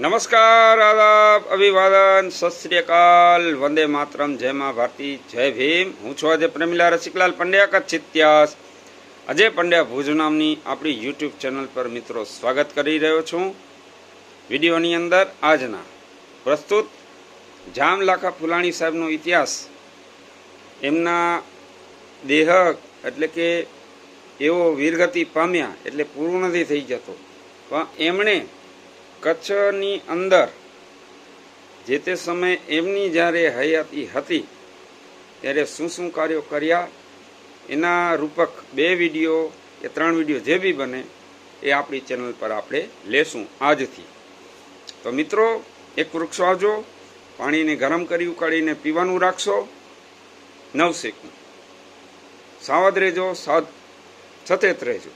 નમસ્કાર, આદાબ, અભિવાદન સત અકાલ વંદે માતરમ, જય મા ભારતી, જય ભીમ. હું છું આજે પ્રેમીલા રસિકલાલ પંડ્યા કચ્છ ઇતિહાસ અજય પંડ્યા ભુજ નામની આપણી યુટ્યુબ ચેનલ પર મિત્રો સ્વાગત કરી રહ્યો છું. વિડીયોની અંદર આજના પ્રસ્તુત જામ લાખા ફુલાણી સાહેબનો ઇતિહાસ. એમના દેહ, એટલે કે એવો વીરગતિ પામ્યા, એટલે પૂર્ણ નથી થઈ જતો. પણ એમણે કચ્છની અંદર જે તે સમયે એમની જ્યારે હયાતી હતી, ત્યારે શું શું કાર્યો કર્યા, એના રૂપક બે વીડિયો કે ત્રણ વીડિયો જે બી બને, એ આપણી ચેનલ પર આપણે લેશું આજથી. તો મિત્રો, એક વૃક્ષ આવજો, પાણીને ગરમ કરી ઉકાળીને પીવાનું રાખશો. નવશેકું સાવધ રહેજો સાવ સચેત રહેજો.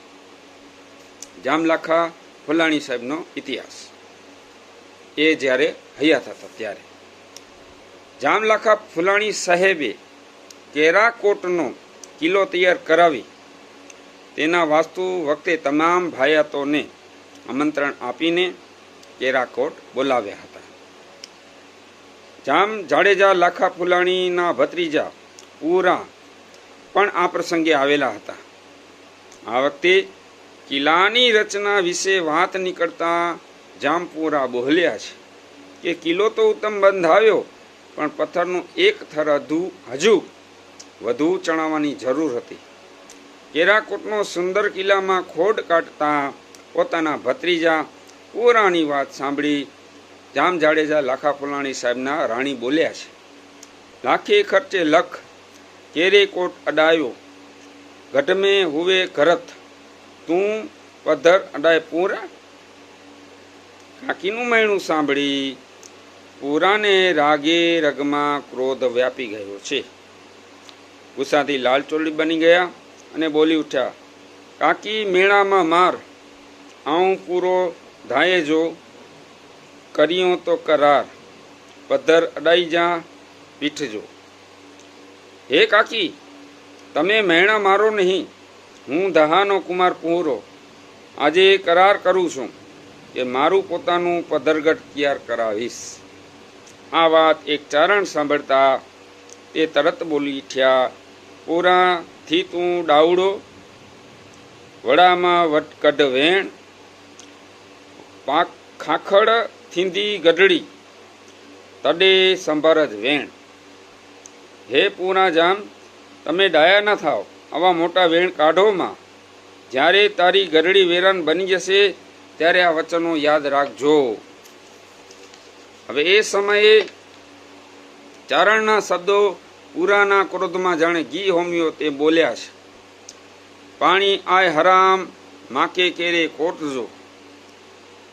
જામલાખા ફલાણી સાહેબનો ઇતિહાસ. એ જ્યારે હયાત હતા ત્યારે. જામલાખા ફુલાણી સાહેબે કેરાકોટનો કિલ્લો તૈયાર કરાવી તેના વાસ્તુ વખતે તમામ ભાયાતોને આમંત્રણ આપીને કેરાકોટ બોલાવ્યા હતા. જામ જાડેજા લાખા ફુલાણીના ભત્રીજા પૂરા પણ આ પ્રસંગે આવેલા હતા. આ વખતે કિલ્લાની રચના વિશે વાત નીકળતા જામપુરા બોલ્યા છે. કે કિલ્લો તો ઉત્તમ બંધાવ્યો પણ પથ્થરનું એક થર અધુ, હજુ વધુ ચણાવવાની જરૂર હતી. કેરાકોટનો સુંદર કિલ્લામાં ખોડ કાઢતા પોતાના ભત્રીજા પૂરાની વાત સાંભળી જામ જાડેજા લાખા ફુલાણી સાહેબના રાણી બોલ્યા છે. લાખે ખર્ચે લખ, કેરે કોટ અડાયો ગઢમે હુવે ઘરત તું પધર અડાય પૂરા? કાકીનું મૈણું સાંભળી પૂરાને રાગે રગમાં ક્રોધ વ્યાપી ગયો છે. ગુસ્સાથી લાલચોળી બની ગયા અને બોલી ઉઠ્યા, કાકી મેળામાં માર. આવું પૂરો ધાયે જો. કર્યો તો કરાર. પધ્ધર અડાઈ જા પીઠજો હે કાકી, તમે મહેણા મારો નહીં. હું દહાનો કુમાર પૂરો આજે કરાર કરું છું. કે મારું પોતાનું પધરગઢ તૈયાર કરાવીશ? આ વાત એક ચારણ સાંભળતા તે તરત બોલી ઉઠ્યા પૂરાથી તું ડાવડો વડામાં વટકઢ વેણ, પાક ખાખડ થીંધી ગઢડી, તડે સંભાર જ વેણ. હે પૂરા જામ તમે ડાયા ન થાવ. આવા મોટા વેણ કાઢોમાં. જ્યારે તારી ગરડી વેરાન બની જશે ત્યારે આ વચનો યાદ રાખજો. હવે એ સમયે ચારણના શબ્દો પુરાના ક્રોધમાં જાણે ઘી હોમ્યો તે બોલ્યા છે. પાણી આય હરામ, માકે કેરે કોટજો.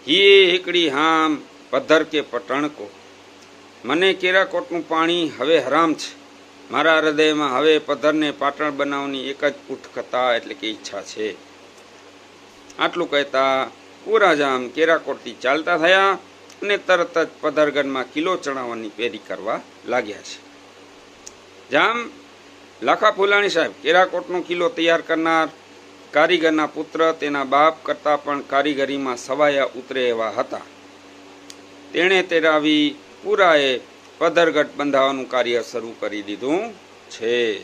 હીએ એકડી હામ પથ્થર કે પટણકો. મને કેરાકોટનું પાણી હવે હરામ છે. મારા હૃદયમાં હવે પથ્થરને પાટણ બનાવવાની એક જ ઉઠકતા એટલે કે ઈચ્છા છે. આટલું કહેતા પુરાજામ કેરાકોટથી ચાલતા થયા અને તરત જ પધરગઢમાં કિલો ચણાવવાની પેરી કરવા લાગ્યા છે. જામ લાખા ફુલાણી સાહેબ, કેરાકોટનો કિલ્લો તૈયાર કરનાર, કારીગરના પુત્ર, તેના બાપ કરતાં પણ કારીગરીમાં સવાયા ઉતરે એવા હતા. તેણે તેરાવી પુરાએ પધરગઢ બંધાવવાનું કાર્ય શરૂ કરી દીધું છે.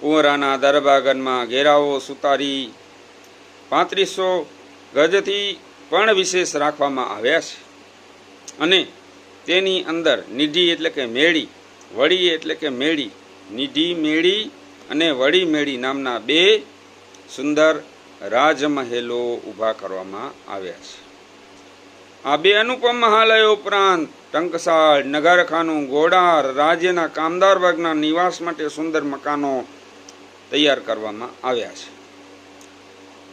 કુંવરાના દરબાગનમાં ઘેરાવો સુતારી પાંત્રીસો ગજથી પણ વિશેષ રાખવામાં આવ્યા છે. અને તેની અંદર નિધિ એટલે કે મેળી, વળી એટલે કે મેળી, નિધિ મેળી અને વળી મેળી નામના બે સુંદર રાજમહેલો ઊભા કરવામાં આવ્યા છે. આ બે અનુપમ મહાલયો ઉપરાંત ટંકસાળ, નગરખાનું ગોડાર, રાજ્યના કામદાર વર્ગના નિવાસ માટે સુંદર મકાનો તૈયાર કરવામાં આવ્યા છે.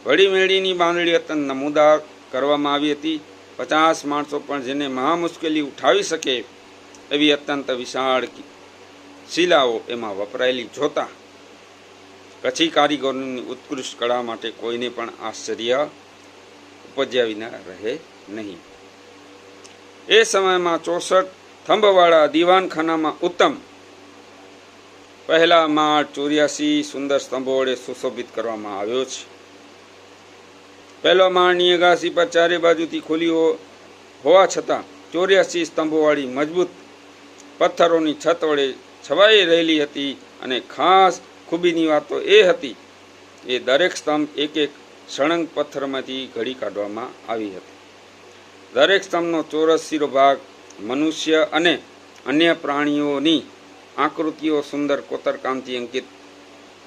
વળી મેળીની બાંધણી અત્યંત નમૂદાર કરવામાં આવી હતી. પચાસ માણસો પણ જેને મહા મુશ્કેલી ઉઠાવી શકે એવી અત્યંત વિશાળ શિલાઓ એમાં વપરાયેલી જોતા કચ્છી કારીગરોની ઉત્કૃષ્ટ કળા માટે કોઈને પણ આશ્ચર્ય ઉપજ્યા વિના રહે નહીં. એ સમયમાં ચોસઠ થંભવાળા દીવાનખાનામાં ઉત્તમ પહેલા માળ ચોર્યાસી સુંદર સ્તંભો વડે સુશોભિત કરવામાં આવ્યો છે. પહેલો માળની અગાસી પર ચારે બાજુથી ખુલી હોવા છતાં ચોર્યાસી સ્તંભોવાળી મજબૂત પથ્થરોની છત વડે છવાઈ રહેલી હતી અને ખાસ ખૂબીની વાત તો એ હતી, એ દરેક સ્તંભ એક એક સળંગ પથ્થરમાંથી ઘડી કાઢવામાં આવી હતી. દરેક સ્તંભનો ચોરસ શિરોભાગ મનુષ્ય અને અન્ય પ્રાણીઓની આકૃતિઓ સુંદર કોતરકામથી અંકિત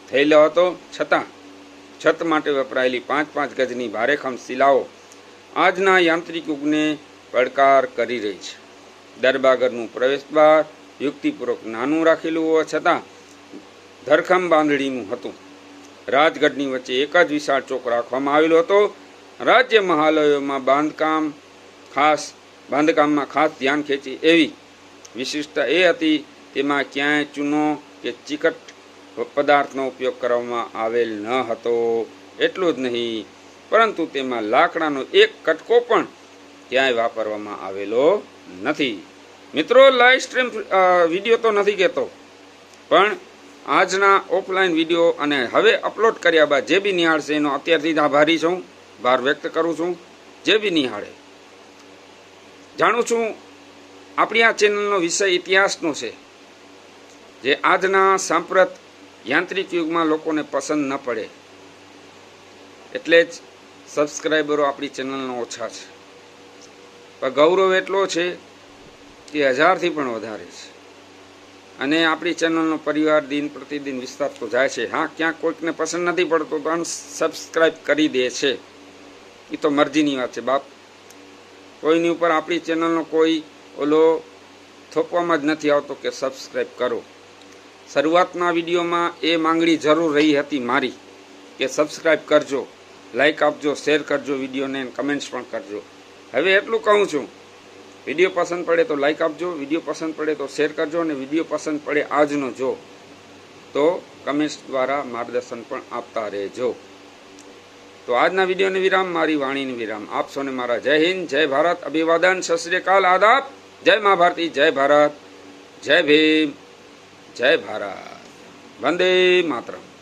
થયેલો હતો. છતાં છત માટે વપરાયેલી પાંચ પાંચ ગજની ભારેખમ શિલાઓ આજના યાંત્રિક યુગને પડકાર કરી રહી છે. દરબાગરનું પ્રવેશદ્વાર યુક્તિપૂર્વક નાનું રાખેલું હોવા છતાં ધરખમ બાંધણીનું હતું. રાજગઢની વચ્ચે એક જ વિશાળ ચોક રાખવામાં આવેલો હતો. રાજ્ય મહાલયોમાં બાંધકામ ખાસ, બાંધકામમાં ખાસ ધ્યાન ખેંચી એવી વિશિષ્ટતા એ હતી, તેમાં ક્યાંય ચૂનો કે ચીકટ પદાર્થનો ઉપયોગ કરવામાં આવેલ ન હતો. એટલું જ નહીં, પરંતુ તેમાં લાકડાનો એક કટકો પણ ક્યાંય વાપરવામાં આવેલો નથી. મિત્રો લાઈવ સ્ટ્રીમ વીડિયો તો નથી કહેતો, પણ આજના ઓફલાઈન વીડિયો અને હવે અપલોડ કર્યા બાદ જે બી નિહાળશે એનો અત્યારથી જ આભારી છું, ભાર વ્યક્ત કરું છું, જે બી નિહાળે. જાણું છું, આપણી આ ચેનલનો વિષય ઇતિહાસનો છે, જે આજના સાંપ્રત યાંત્રિક યુગમાં લોકોને પસંદ ન પડે એટલે જ સબસ્ક્રાઈબરો આપણી ચેનલનો ઓછા છે. પણ ગૌરવ એટલો છે કે હજારથી પણ વધારે છે. અને આપણી ચેનલનો પરિવાર દિન પ્રતિદિન વિસ્તારતો જાય છે. હા, ક્યાંક કોઈકને પસંદ નથી પડતો તો અનસબસ્ક્રાઈબ કરી દે છે. એ તો મરજીની વાત છે, બાપ. કોઈની ઉપર આપણી ચેનલનો કોઈ ઓલો થોપવામાં જ નથી આવતો કે સબસ્ક્રાઈબ કરો. શરૂઆતના વિડીયોમાં એ માંગણી જરૂર રહી હતી મારી કે સબસ્ક્રાઈબ કરજો લાઇક આપજો શેર કરજો વિડીયોને કમેન્ટ્સ પણ કરજો. હવે એટલું કહું છું, વીડિયો પસંદ પડે તો લાઇક આપજો, વીડિયો પસંદ પડે તો શેર કરજો અને વીડિયો પસંદ પડે આજનો જો, તો કમેન્ટ્સ દ્વારા માર્ગદર્શન પણ આપતા રહેજો. તો આજના વિડીયોને વિરામ, મારી વાણીને વિરામ. આપ સૌને મારા જય હિન્દ, જય ભારત, અભિવાદન, સત શ્રી અકાલ, આદાબ. જય મહાભારતી, જય ભારત, જય ભીમ. જય ભારત. વંદે માતરમ.